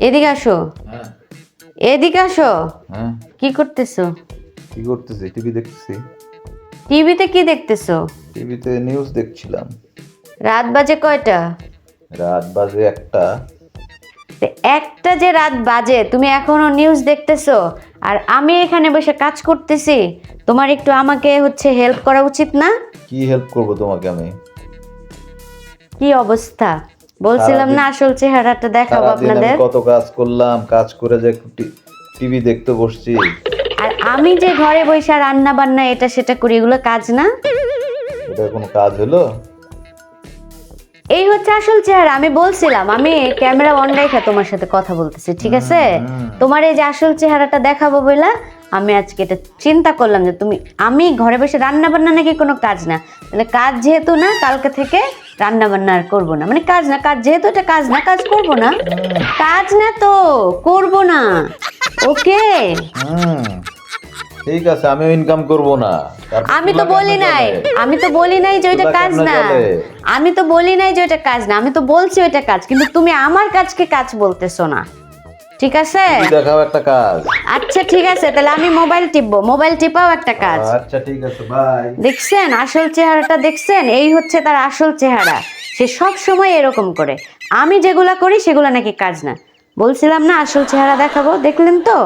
এদিকে আসো। হ্যাঁ। এদিকে আসো। হ্যাঁ। কি করতেছো? কি করতেছি? টিভি দেখতেছি। টিভিতে কি দেখতেছো? টিভিতে নিউজ দেখছিলাম। রাত বাজে কয়টা? রাত বাজে একটা। একটা যে রাত বাজে তুমি এখনও নিউজ দেখতেছো? আর আমি এখানে বসে কাজ করতেছি তোমার একটু আমাকে হচ্ছে হেল্প করা উচিত না? কি হেল্প করব তোমাকে আমি? কি অবস্থা? বলছিলাম না আসল চেহারাটা দেখাবো আপনাদের। কত কাজ করলাম কাজ করে যে টিভি দেখতে বসছি। আর আমি যে ঘরে বসে রান্না বান্না এটা সেটা করি এগুলো কাজ না? এটা কোনো কাজ হলো? এই হচ্ছে আসল চেহারা আমি বলছিলাম আমি ক্যামেরা অন রেখে তোমার সাথে কথা বলতেছি ঠিক আছে? তোমার এই যে আসল চেহারাটা দেখাবো বইলা আমি আজকে এটা চিন্তা করলাম যে তুমি আমি ঘরে বসে রান্না বান্না নাকি কোনো কাজ না? তাহলে কাজ যেহেতু না কালকে থেকে রান্না বান্না আর করব না। মানে কাজ না কাজ যেহেতু এটা কাজ না কাজ করব না। কাজ না তো করব না। ওকে? হুম ঠিক আছে আমিও ইনকাম করব না। আমি তো বলি নাই আমি তো বলি নাই যে ওইটা কাজ না। আমি তো বলি নাই যে ওইটা কাজ না। আমি তো বলছি ওইটা কাজ কিন্তু তুমি আমার কাজকে কাজ বলতেছো না। ঠিক আছে? দেখাও একটা কাজ। আচ্ছা ঠিক আছে তাহলে আমি মোবাইল টিপবো। মোবাইল টিপাও একটা কাজ। আচ্ছা ঠিক আছে বাই দেখছেন আসল চেহারাটা দেখছেন? এই হচ্ছে তার আসল চেহারা। সে সব সময় এরকম করে। আমি যেগুলা করি সেগুলা নাকি কাজ না। বলছিলাম না আসল চেহারা দেখাবো। দেখলেন তো?